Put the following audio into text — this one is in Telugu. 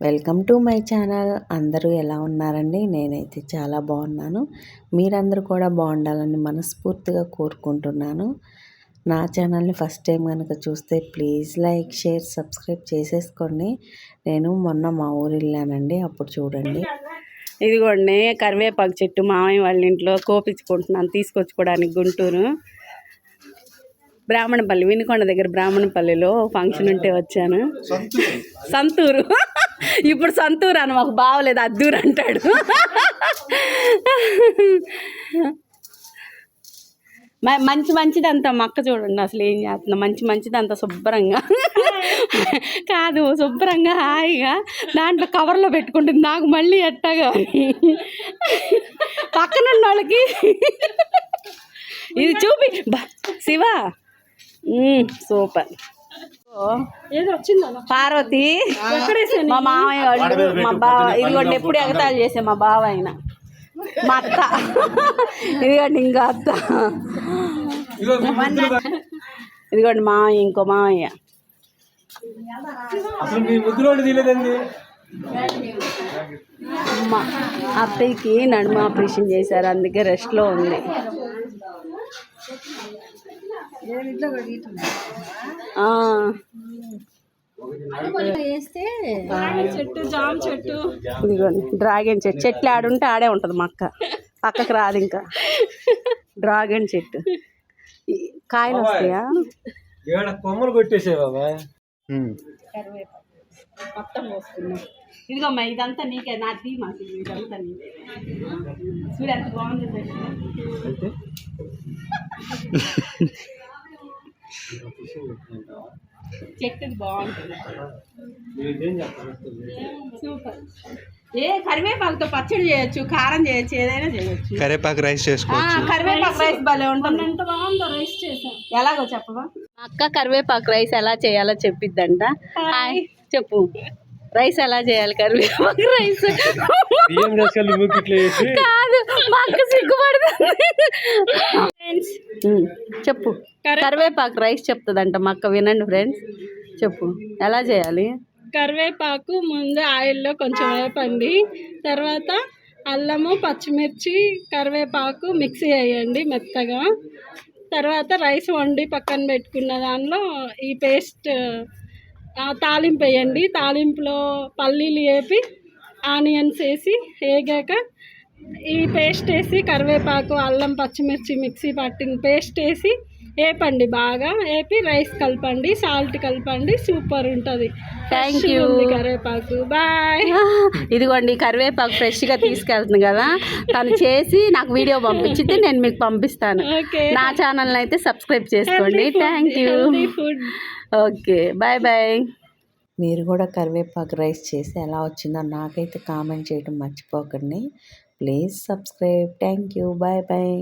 Welcome to my channel. అందరూ ఎలా ఉన్నారండి? నేనైతే చాలా బాగున్నాను. మీరందరూ కూడా బాగుండాలని మనస్ఫూర్తిగా కోరుకుంటున్నాను. నా ఛానల్ని ఫస్ట్ టైం కనుక చూస్తే ప్లీజ్ లైక్ షేర్ సబ్స్క్రైబ్ చేసేసుకోండి. నేను మొన్న మా ఊరు వెళ్ళానండి. అప్పుడు చూడండి. ఇదిగోండి కరివేపాకు చెట్టు మామయ్య వాళ్ళ ఇంట్లో కోపించుకుంటున్నాను తీసుకొచ్చుకోవడానికి గుంటూరు. బ్రాహ్మణపల్లి వినుకొండ దగ్గర బ్రాహ్మణపల్లిలో ఫంక్షన్ ఉంటే వచ్చాను. సంతూరు. ఇప్పుడు సంతూర్ అని మాకు బావలేదు అద్దూరు అంటాడు. మ- మంచి మంచిదంతా మక్క చూడండి అసలు ఏం చేస్తున్నా మంచి మంచిదంతా శుభ్రంగా. కాదు శుభ్రంగా హాయిగా దాంట్లో కవర్లో పెట్టుకుంటుంది నాకు మళ్ళీ ఎట్టగా. పక్కన ఉన్న వాళ్ళకి ఇది చూపి శివ. సూపర్. పార్వతి మా మామయ్య వాళ్ళు మా బావ ఇదిగోండి ఎప్పుడు ఎగతాళి చేసే మా బావ ఆయన మా అత్త. ఇదిగోండి ఇంకా అత్త. ఇదిగోండి మామయ్య ఇంకో మామయ్య. అత్తయ్యకి నడుమ ఆపరేషన్ చేశారు అందుకే రెస్ట్లో ఉంది. ఇదిగోండి డ్రాగన్ చెట్టు. చెట్లు ఆడుంటే ఆడే ఉంటుంది మా అక్క. పక్కకు రాదు ఇంకా. డ్రాగన్ చెట్టు. కాయలు వస్తాయా? ఏడ కొమ్మలు కొట్టేసే బాబా? మొత్తం పోసుకున్నాం ఇదిగోమ్మా ఇదంతా నీకే. నా ఇదంతా నీకే. చూడు ఎంత బాగుంది బాగుంటుంది. సూపర్. ఏ కరివేపాకుతో పచ్చడి చేయొచ్చు కారం చేయొచ్చు ఏదైనా చేయొచ్చు. కరేపాకు రైస్ చేసుకో ఆ, కరివేపాకు రైస్ భలే ఉంటుంది. ఎంత బాగుందో రైస్ చేసాం. ఎలాగో చెప్పవా? అక్క కరివేపాకు రైస్ ఎలా చేయాలో చెప్పిద్దంట. హాయ్. చెప్పు. రైస్ ఎలా చేయాలి? కరివేపాకు రైస్. కాదు మా అక్క చెప్పు. కరివేపాకు రైస్ చెప్తుందంట మా అక్క వినండి ఫ్రెండ్స్ చెప్పు ఎలా చేయాలి? కరివేపాకు ముందు ఆయిల్లో కొంచెం వేపండి. తర్వాత అల్లము పచ్చిమిర్చి కరివేపాకు మిక్సీ వేయండి మెత్తగా. తర్వాత రైస్ వండి పక్కన పెట్టుకున్న దానిలో ఈ పేస్ట్ తాలింపు వేయండి. తాలింపులో పల్లీలు వేపి ఆనియన్స్ వేసి వేగాక ఈ పేస్ట్ వేసి కరివేపాకు అల్లం పచ్చిమిర్చి మిక్సీ పట్టిన పేస్ట్ వేసి వేపండి బాగా. వేపి రైస్ కలపండి సాల్ట్ కలపండి సూపర్ ఉంటుంది. Thank you. కరివేపాకు. బాయ్ ఇదిగోండి కరివేపాకు ఫ్రెష్గా తీసుకెళ్తుంది కదా. తను చేసి నాకు వీడియో పంపించితే నేను మీకు పంపిస్తాను. ఓకే నా ఛానల్ని అయితే సబ్స్క్రైబ్ చేసుకోండి. Thank you okay bye bye మీరు కూడా కరివేపాకు రైస్ చేసి ఎలా వచ్చిందో నాకైతే కామెంట్ చేయడం మర్చిపోకండి. Please subscribe thank you bye bye